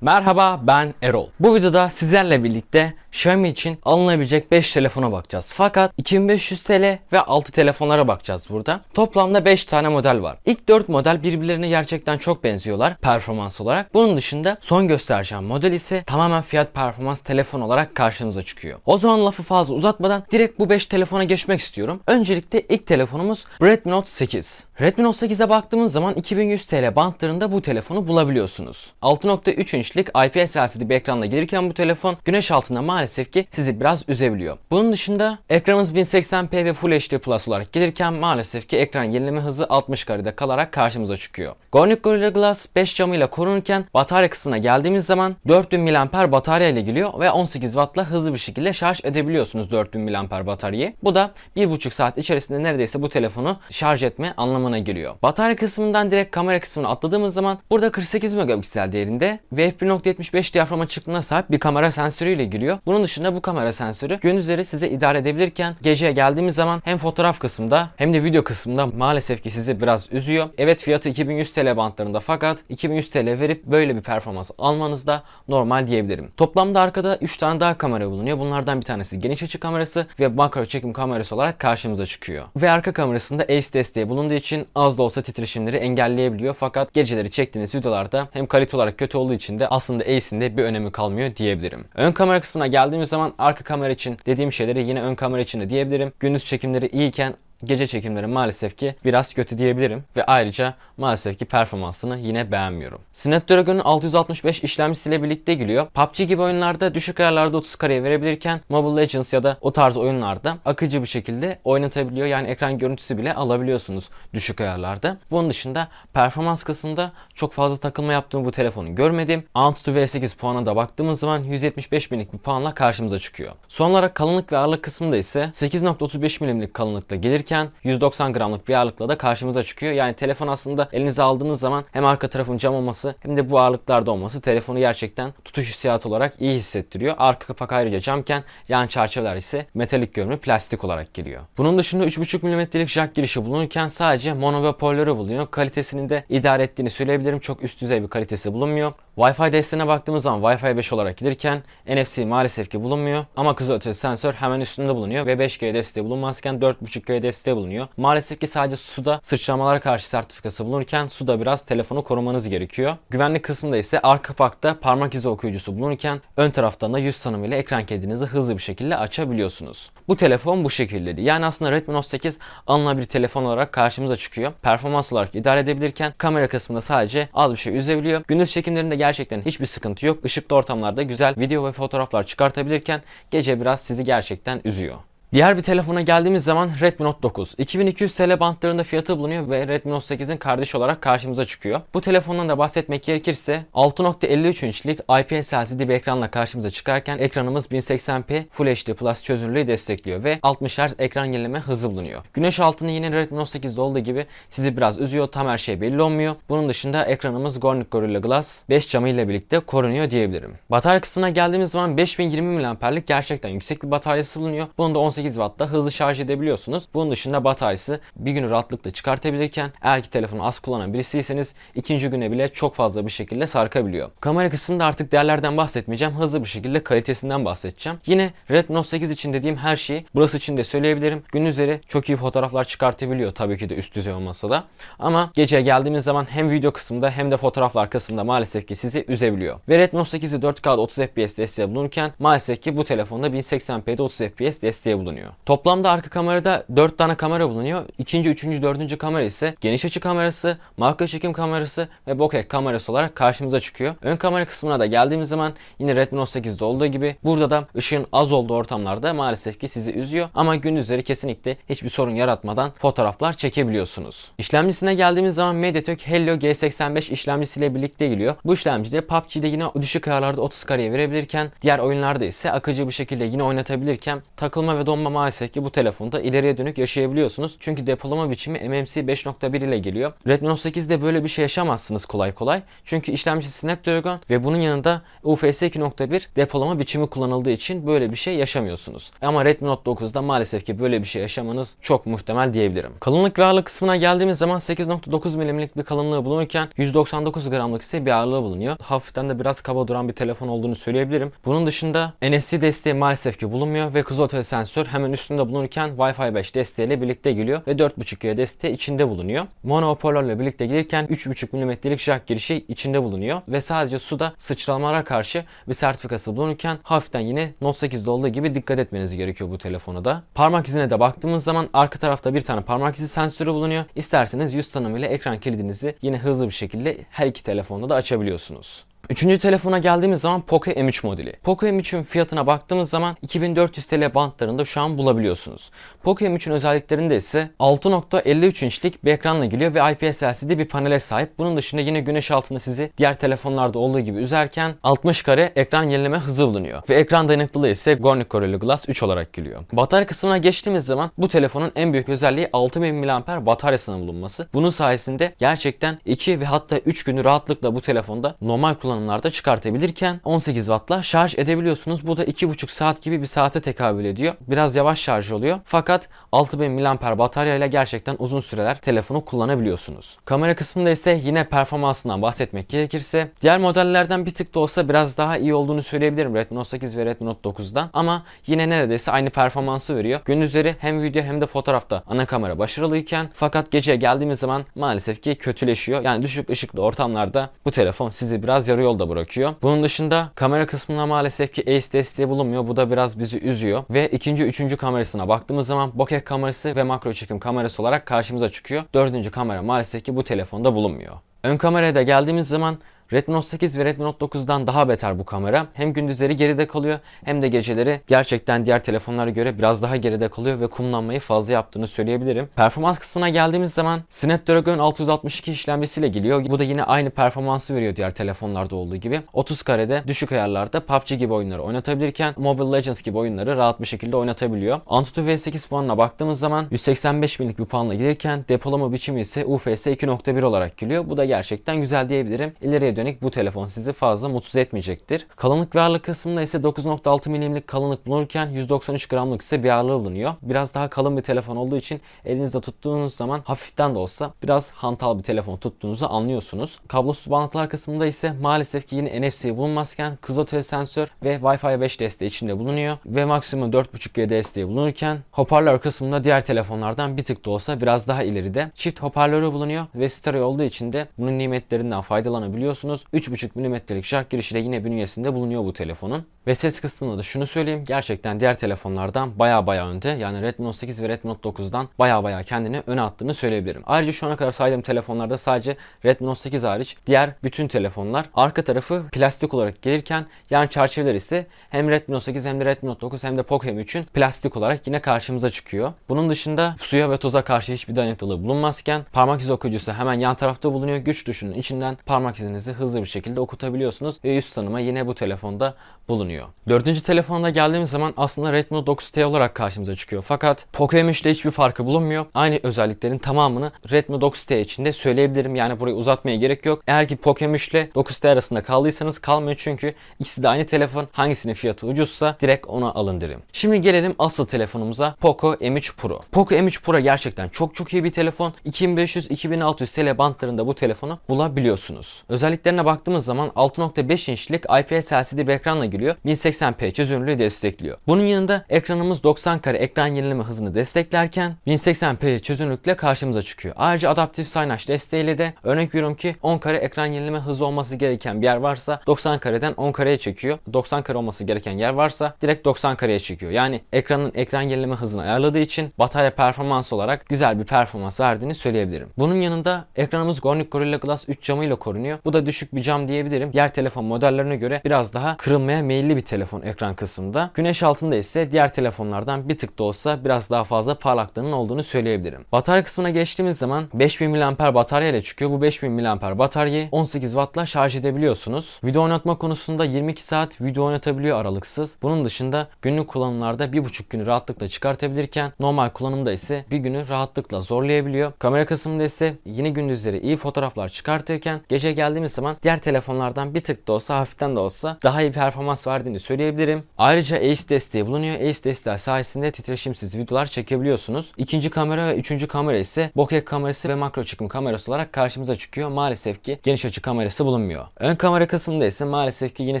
Merhaba ben Erol. Bu videoda sizlerle birlikte Xiaomi için alınabilecek 5 telefona bakacağız. Fakat 2500 TL ve 6 telefonlara bakacağız burada. Toplamda 5 tane model var. İlk 4 model birbirlerine gerçekten çok benziyorlar performans olarak. Bunun dışında son göstereceğim model ise tamamen fiyat performans telefon olarak karşımıza çıkıyor. O zaman lafı fazla uzatmadan direkt bu 5 telefona geçmek istiyorum. Öncelikle ilk telefonumuz Redmi Note 8. Redmi Note 8'e baktığımız zaman 2100 TL bantlarında bu telefonu bulabiliyorsunuz. 6.3 inçlik IPS LCD bir ekranla gelirken bu telefon güneş altında maalesef ki sizi biraz üzebiliyor. Bunun dışında ekranımız 1080p ve Full HD Plus olarak gelirken maalesef ki ekran yenileme hızı 60 karede kalarak karşımıza çıkıyor. Gornik Gorilla Glass 5 camıyla korunurken batarya kısmına geldiğimiz zaman 4000 mAh batarya ile geliyor ve 18 Watt'la hızlı bir şekilde şarj edebiliyorsunuz 4000 mAh bataryayı. Bu da 1,5 saat içerisinde neredeyse bu telefonu şarj etme anlamına geliyor. Batarya kısmından direkt kamera kısmına atladığımız zaman burada 48 megapiksel değerinde ve f1.75 diyafram açıklığına sahip bir kamera sensörü ile geliyor. Bunun dışında bu kamera sensörü gündüzleri size idare edebilirken geceye geldiğimiz zaman hem fotoğraf kısmında hem de video kısmında maalesef ki sizi biraz üzüyor. Evet fiyatı 2100 TL bantlarında fakat 2100 TL verip böyle bir performans almanız da normal diyebilirim. Toplamda arkada 3 tane daha kamera bulunuyor. Bunlardan bir tanesi geniş açı kamerası ve makro çekim kamerası olarak karşımıza çıkıyor. Ve arka kamerasında ACE desteği bulunduğu için az da olsa titreşimleri engelleyebiliyor. Fakat geceleri çektiğiniz videolarda hem kalite olarak kötü olduğu için de aslında ACE'in de bir önemi kalmıyor diyebilirim. Ön kamera kısmına geldiğimiz zaman arka kamera için dediğim şeyleri yine ön kamera için de diyebilirim. Gündüz çekimleri iyiyken gece çekimleri maalesef ki biraz kötü diyebilirim ve ayrıca maalesef ki performansını yine beğenmiyorum. Snapdragon'un 665 işlemcisiyle birlikte geliyor. PUBG gibi oyunlarda düşük ayarlarda 30 kareye verebilirken Mobile Legends ya da o tarz oyunlarda akıcı bir şekilde oynatabiliyor. Yani ekran görüntüsü bile alabiliyorsunuz düşük ayarlarda. Bunun dışında performans kısmında çok fazla takılma yaptığım bu telefonu görmedim. Antutu V8 puana da baktığımız zaman 175 binlik bir puanla karşımıza çıkıyor. Son olarak kalınlık ve ağırlık kısmında ise 8.35 milimlik kalınlıkla gelirken 190 gramlık bir ağırlıkla da karşımıza çıkıyor. Yani telefon aslında elinize aldığınız zaman hem arka tarafın cam olması hem de bu ağırlıklarda olması telefonu gerçekten tutuş hissiyatı olarak iyi hissettiriyor. Arka kapak ayrıca camken yan çerçeveler ise metalik görünümlü plastik olarak geliyor. Bunun dışında 3.5 mm'lik jack girişi bulunurken sadece mono ve hoparlörü bulunuyor. Kalitesini de idare ettiğini söyleyebilirim. Çok üst düzey bir kalitesi bulunmuyor. Wi-Fi desteğine baktığımız zaman Wi-Fi 5 olarak gelirken NFC maalesef ki bulunmuyor ama kızılötesi sensör hemen üstünde bulunuyor ve 5G desteği bulunmazken 4.5G desteği bulunuyor. Maalesef ki sadece suda sıçramalara karşı sertifikası bulunurken suda biraz telefonu korumanız gerekiyor. Güvenlik kısmında ise arka kapakta parmak izi okuyucusu bulunurken ön taraftan da yüz tanımı ile ekran kilidinizi hızlı bir şekilde açabiliyorsunuz. Bu telefon bu şekildeydi. Yani aslında Redmi Note 8 alınabilir telefon olarak karşımıza çıkıyor. Performans olarak idare edebilirken kamera kısmında sadece az bir şey üzebiliyor. Gündüz çekimlerinde gerçekten hiçbir sıkıntı yok. Işıklı ortamlarda güzel video ve fotoğraflar çıkartabilirken gece biraz sizi gerçekten üzüyor. Diğer bir telefona geldiğimiz zaman Redmi Note 9. 2200 TL bantlarında fiyatı bulunuyor ve Redmi Note 8'in kardeşi olarak karşımıza çıkıyor. Bu telefondan da bahsetmek gerekirse 6.53 inçlik IPS LCD bir ekranla karşımıza çıkarken ekranımız 1080p Full HD Plus çözünürlüğü destekliyor ve 60 Hz ekran yenileme hızı bulunuyor. Güneş altında yine Redmi Note 8'de olduğu gibi sizi biraz üzüyor. Tam her şey belli olmuyor. Bunun dışında ekranımız Gornik Gorilla Glass 5 camı ile birlikte korunuyor diyebilirim. Batarya kısmına geldiğimiz zaman 5020 mAh'lik gerçekten yüksek bir bataryası bulunuyor. Bunu da 18 Watt'ta hızlı şarj edebiliyorsunuz. Bunun dışında bataryası bir günü rahatlıkla çıkartabilirken eğer ki telefonu az kullanan birisiyseniz ikinci güne bile çok fazla bir şekilde sarkabiliyor. Kamera kısmında artık değerlerden bahsetmeyeceğim. Hızlı bir şekilde kalitesinden bahsedeceğim. Yine Redmi Note 8 için dediğim her şeyi burası için de söyleyebilirim. Gündüzleri çok iyi fotoğraflar çıkartabiliyor tabii ki de üst düzey olmasa da. Ama gece geldiğimiz zaman hem video kısmında hem de fotoğraflar kısmında maalesef ki sizi üzebiliyor. Ve Redmi Note 8'i 4K'da 30 FPS desteği bulunurken maalesef ki bu telefonda 1080p'de 30 FPS desteği bulunuyor. Toplamda arka kamerada 4 tane kamera bulunuyor. İkinci, üçüncü, dördüncü kamera ise geniş açı kamerası, makro çekim kamerası ve bokeh kamerası olarak karşımıza çıkıyor. Ön kamera kısmına da geldiğimiz zaman yine Redmi Note 8'de olduğu gibi burada da ışığın az olduğu ortamlarda maalesef ki sizi üzüyor. Ama gündüzleri kesinlikle hiçbir sorun yaratmadan fotoğraflar çekebiliyorsunuz. İşlemcisine geldiğimiz zaman MediaTek Helio G85 işlemcisiyle birlikte geliyor. Bu işlemcide PUBG'de yine düşük ayarlarda 30 kareye verebilirken diğer oyunlarda ise akıcı bir şekilde yine oynatabilirken takılma ve donma ama maalesef ki bu telefonda ileriye dönük yaşayabiliyorsunuz. Çünkü depolama biçimi MMC 5.1 ile geliyor. Redmi Note 8'de böyle bir şey yaşamazsınız kolay kolay. Çünkü işlemci Snapdragon ve bunun yanında UFS 2.1 depolama biçimi kullanıldığı için böyle bir şey yaşamıyorsunuz. Ama Redmi Note 9'da maalesef ki böyle bir şey yaşamanız çok muhtemel diyebilirim. Kalınlık ve ağırlık kısmına geldiğimiz zaman 8.9 mm'lik bir kalınlığı bulunurken 199 gramlık ise bir ağırlığı bulunuyor. Hafiften de biraz kaba duran bir telefon olduğunu söyleyebilirim. Bunun dışında NFC desteği maalesef ki bulunmuyor ve kızılötesi sensör hemen üstünde bulunurken Wi-Fi 5 desteğiyle birlikte geliyor ve 4.5G desteği içinde bulunuyor. Mono hoparlörle birlikte gelirken 3.5 mm'lik jack girişi içinde bulunuyor ve sadece suda sıçramalara karşı bir sertifikası bulunurken hafiften yine Note 8'de olduğu gibi dikkat etmeniz gerekiyor bu telefona da. Parmak izine de baktığımız zaman arka tarafta bir tane parmak izi sensörü bulunuyor. İsterseniz yüz tanımı ile ekran kilidinizi yine hızlı bir şekilde her iki telefonda da açabiliyorsunuz. Üçüncü telefona geldiğimiz zaman Poco M3 modeli. Poco M3'ün fiyatına baktığımız zaman 2400 TL bantlarında şu an bulabiliyorsunuz. Poco M3'ün özelliklerinde ise 6.53 inçlik bir ekranla geliyor ve IPS LCD bir panele sahip. Bunun dışında yine güneş altında sizi diğer telefonlarda olduğu gibi üzerken 60 kare ekran yenileme hızı bulunuyor. Ve ekran dayanıklılığı ise Gorilla Gorilla Glass 3 olarak geliyor. Batarya kısmına geçtiğimiz zaman bu telefonun en büyük özelliği 6000 mAh bataryasının bulunması. Bunun sayesinde gerçekten 2 ve hatta 3 günü rahatlıkla bu telefonda normal kullanımlarda çıkartabilirken 18 Watt'la şarj edebiliyorsunuz. Bu da 2,5 saat gibi bir saate tekabül ediyor. Biraz yavaş şarj oluyor. Fakat 6000 mAh batarya ile gerçekten uzun süreler telefonu kullanabiliyorsunuz. Kamera kısmında ise yine performansından bahsetmek gerekirse diğer modellerden bir tık da olsa biraz daha iyi olduğunu söyleyebilirim Redmi Note 8 ve Redmi Note 9'dan ama yine neredeyse aynı performansı veriyor. Gündüzleri hem video hem de fotoğrafta ana kamera başarılıyken fakat geceye geldiğimiz zaman maalesef ki kötüleşiyor. Yani düşük ışıklı ortamlarda bu telefon sizi biraz yarı yolda bırakıyor. Bunun dışında kamera kısmında maalesef ki Ace desteği bulunmuyor. Bu da biraz bizi üzüyor. Ve ikinci, üçüncü kamerasına baktığımız zaman bokeh kamerası ve makro çekim kamerası olarak karşımıza çıkıyor. Dördüncü kamera maalesef ki bu telefonda bulunmuyor. Ön kameraya da geldiğimiz zaman Redmi Note 8 ve Redmi Note 9'dan daha beter bu kamera. Hem gündüzleri geride kalıyor hem de geceleri gerçekten diğer telefonlara göre biraz daha geride kalıyor ve kumlanmayı fazla yaptığını söyleyebilirim. Performans kısmına geldiğimiz zaman Snapdragon 662 işlemcisiyle geliyor. Bu da yine aynı performansı veriyor diğer telefonlarda olduğu gibi. 30 karede düşük ayarlarda PUBG gibi oyunları oynatabilirken Mobile Legends gibi oyunları rahat bir şekilde oynatabiliyor. Antutu V8 puanına baktığımız zaman 185 binlik bir puanla gelirken depolama biçimi ise UFS 2.1 olarak geliyor. Bu da gerçekten güzel diyebilirim. İleriye dönük bu telefon sizi fazla mutsuz etmeyecektir. Kalınlık ve ağırlık kısmında ise 9.6 milimlik kalınlık bulunurken 193 gramlık ise bir ağırlığı bulunuyor. Biraz daha kalın bir telefon olduğu için elinizde tuttuğunuz zaman hafiften de olsa biraz hantal bir telefon tuttuğunuzu anlıyorsunuz. Kablosuz bağlantılar kısmında ise maalesef ki yine NFC bulunmazken kızılötesi sensör ve Wi-Fi 5 desteği içinde bulunuyor ve maksimum 4.5G desteği bulunurken hoparlör kısmında diğer telefonlardan bir tık da olsa biraz daha ileride. Çift hoparlörü bulunuyor ve stereo olduğu için de bunun nimetlerinden faydalanabiliyorsunuz. 3.5 mm'lik jack girişiyle yine bünyesinde bulunuyor bu telefonun. Ve ses kısmında da şunu söyleyeyim. Gerçekten diğer telefonlardan baya baya önde. Yani Redmi Note 8 ve Redmi Note 9'dan baya baya kendini öne attığını söyleyebilirim. Ayrıca şu ana kadar saydığım telefonlarda sadece Redmi Note 8 hariç diğer bütün telefonlar arka tarafı plastik olarak gelirken yan çerçeveler ise hem Redmi Note 8 hem de Redmi Note 9 hem de Poco M3'ün plastik olarak yine karşımıza çıkıyor. Bunun dışında suya ve toza karşı hiçbir dayanıklılığı bulunmazken parmak izi okuyucusu hemen yan tarafta bulunuyor. Güç tuşunun içinden parmak izinizi hızlı bir şekilde okutabiliyorsunuz ve yüz tanıma yine bu telefonda bulunuyor. Dördüncü telefonda geldiğimiz zaman aslında Redmi Note 9T olarak karşımıza çıkıyor. Fakat Poco M3 ile hiçbir farkı bulunmuyor. Aynı özelliklerin tamamını Redmi 9T içinde söyleyebilirim. Yani burayı uzatmaya gerek yok. Eğer ki Poco M3 ile 9T arasında kaldıysanız kalmıyor çünkü ikisi de aynı telefon. Hangisinin fiyatı ucuzsa direkt ona alın derim. Şimdi gelelim asıl telefonumuza Poco M3 Pro. Poco M3 Pro gerçekten çok çok iyi bir telefon. 2500-2600 TL bantlarında bu telefonu bulabiliyorsunuz. Özelliklerine baktığımız zaman 6.5 inçlik IPS LCD bir ekranla geliyor. 1080p çözünürlüğü destekliyor. Bunun yanında ekranımız 90 kare ekran yenileme hızını desteklerken 1080p çözünürlükle karşımıza çıkıyor. Ayrıca adaptif saynaç desteğiyle de örnek veriyorum ki 10 kare ekran yenileme hızı olması gereken bir yer varsa 90 kareden 10 kareye çekiyor. 90 kare olması gereken yer varsa direkt 90 kareye çekiyor. Yani ekranın ekran yenileme hızını ayarladığı için batarya performans olarak güzel bir performans verdiğini söyleyebilirim. Bunun yanında ekranımız Gorilla Gorilla Glass 3 camıyla korunuyor. Bu da düşük bir cam diyebilirim. Diğer telefon modellerine göre biraz daha kırılmaya meyilli bir telefon ekran kısmında. Güneş altında ise diğer telefonlardan bir tık da olsa biraz daha fazla parlaklığının olduğunu söyleyebilirim. Batarya kısmına geçtiğimiz zaman 5000 mAh batarya ile çıkıyor. Bu 5000 mAh bataryayı 18 Watt'la şarj edebiliyorsunuz. Video oynatma konusunda 22 saat video oynatabiliyor aralıksız. Bunun dışında günlük kullanımlarda 1,5 günü rahatlıkla çıkartabilirken normal kullanımda ise bir günü rahatlıkla zorlayabiliyor. Kamera kısmında ise yine gündüzleri iyi fotoğraflar çıkartırken gece geldiğimiz zaman diğer telefonlardan bir tık da olsa hafiften de olsa daha iyi performans verdiğini söyleyebilirim. Ayrıca Ace desteği bulunuyor. Ace desteği sayesinde titreşimsiz videolar çekebiliyorsunuz. İkinci kamera ve üçüncü kamera ise bokeh kamerası ve makro çekim kamerası olarak karşımıza çıkıyor. Maalesef ki geniş açı kamerası bulunmuyor. Ön kamera kısmında ise maalesef ki yine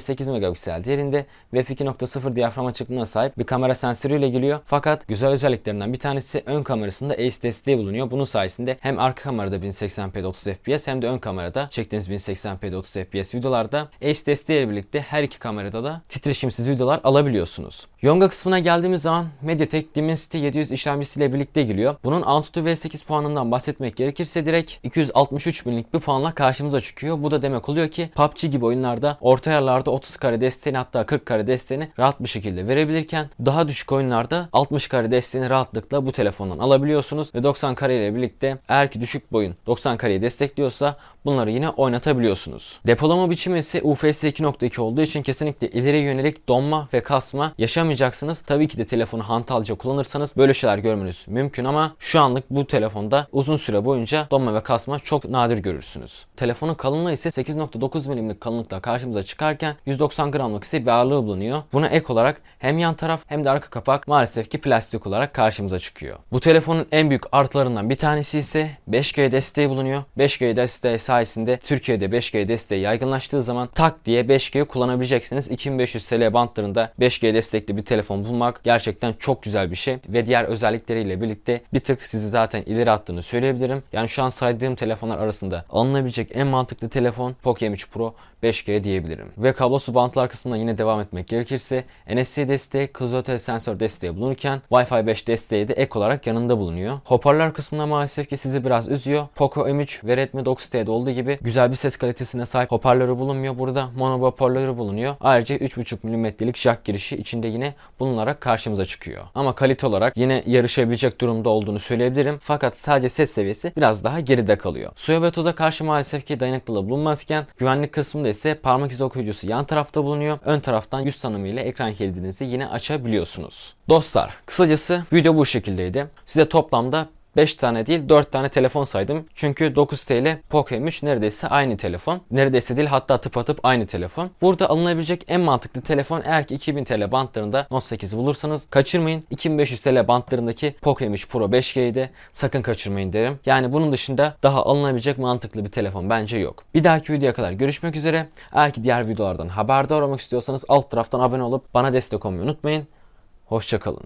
8 megapiksel değerinde ve f2.0 diyafram açıklığına sahip bir kamera sensörüyle geliyor. Fakat güzel özelliklerinden bir tanesi ön kamerasında Ace desteği bulunuyor. Bunun sayesinde hem arka kamerada 1080p'de 30 fps hem de ön kamerada çektiğiniz 1080p'de 30 fps videolarda Ace desteği ile birlikte her iki kamerada da titreşimsiz videolar alabiliyorsunuz. Yonga kısmına geldiğimiz zaman MediaTek Dimensity 700 işlemcisiyle birlikte geliyor. Bunun Antutu V8 puanından bahsetmek gerekirse direkt 263 binlik bir puanla karşımıza çıkıyor. Bu da demek oluyor ki PUBG gibi oyunlarda orta ayarlarda 30 kare desteğini hatta 40 kare desteğini rahat bir şekilde verebilirken daha düşük oyunlarda 60 kare desteğini rahatlıkla bu telefondan alabiliyorsunuz ve 90 kare ile birlikte eğer ki düşük boyun 90 kareyi destekliyorsa bunları yine oynatabiliyorsunuz. Depolama biçimi ise UFS 2.2 olduğu için kesinlikle ileri yönelik donma ve kasma yaşamayacaksınız. Tabii ki de telefonu hantalca kullanırsanız böyle şeyler görmeniz mümkün ama şu anlık bu telefonda uzun süre boyunca donma ve kasma çok nadir görürsünüz. Telefonun kalınlığı ise 8.9 mm'lik kalınlıkla karşımıza çıkarken 190 gramlık ise bir ağırlığı bulunuyor. Buna ek olarak hem yan taraf hem de arka kapak maalesef ki plastik olarak karşımıza çıkıyor. Bu telefonun en büyük artılarından bir tanesi ise 5G desteği bulunuyor. 5G desteği sayesinde Türkiye'de 5G desteği yaygınlaştığı zaman tak diye 5G kullanabileceksiniz. 2500 TL bantlarında 5G destekli bir telefon bulmak gerçekten çok güzel bir şey ve diğer özellikleriyle birlikte bir tık sizi zaten ileri attığını söyleyebilirim. Yani şu an saydığım telefonlar arasında alınabilecek en mantıklı telefon Poco M3 Pro 5G diyebilirim. Ve kablosuz bantlar kısmına yine devam etmek gerekirse NFC desteği, kızılöteli sensör desteği bulunurken Wi-Fi 5 desteği de ek olarak yanında bulunuyor. Hoparlör kısmında maalesef ki sizi biraz üzüyor. Poco M3 ve Redmi 9T'de olduğu gibi güzel bir ses kalitesine sahip hoparlörü bulunmuyor. Burada mono hoparlörü bulunuyor. Ayrıca 3.5 mm'lik jack girişi içinde yine bulunarak karşımıza çıkıyor. Ama kalite olarak yine yarışabilecek durumda olduğunu söyleyebilirim. Fakat sadece ses seviyesi biraz daha geride kalıyor. Suya ve toza karşı maalesef ki dayanıklılığı bulunmazken güvenlik kısmında ise parmak izi okuyucusu yan tarafta bulunuyor. Ön taraftan yüz tanımı ile ekran kilidinizi yine açabiliyorsunuz. Dostlar kısacası video bu şekildeydi. Size toplamda 5 tane değil 4 tane telefon saydım. Çünkü 9 TL Poco M3 neredeyse aynı telefon. Neredeyse değil hatta tıpatıp aynı telefon. Burada alınabilecek en mantıklı telefon eğer ki 2000 TL bantlarında Note 8 bulursanız kaçırmayın. 2500 TL bantlarındaki Poco M3 Pro 5G'yi de sakın kaçırmayın derim. Yani bunun dışında daha alınabilecek mantıklı bir telefon bence yok. Bir dahaki videoya kadar görüşmek üzere. Eğer ki diğer videolardan haberdar olmak istiyorsanız alt taraftan abone olup bana destek olmayı unutmayın. Hoşçakalın.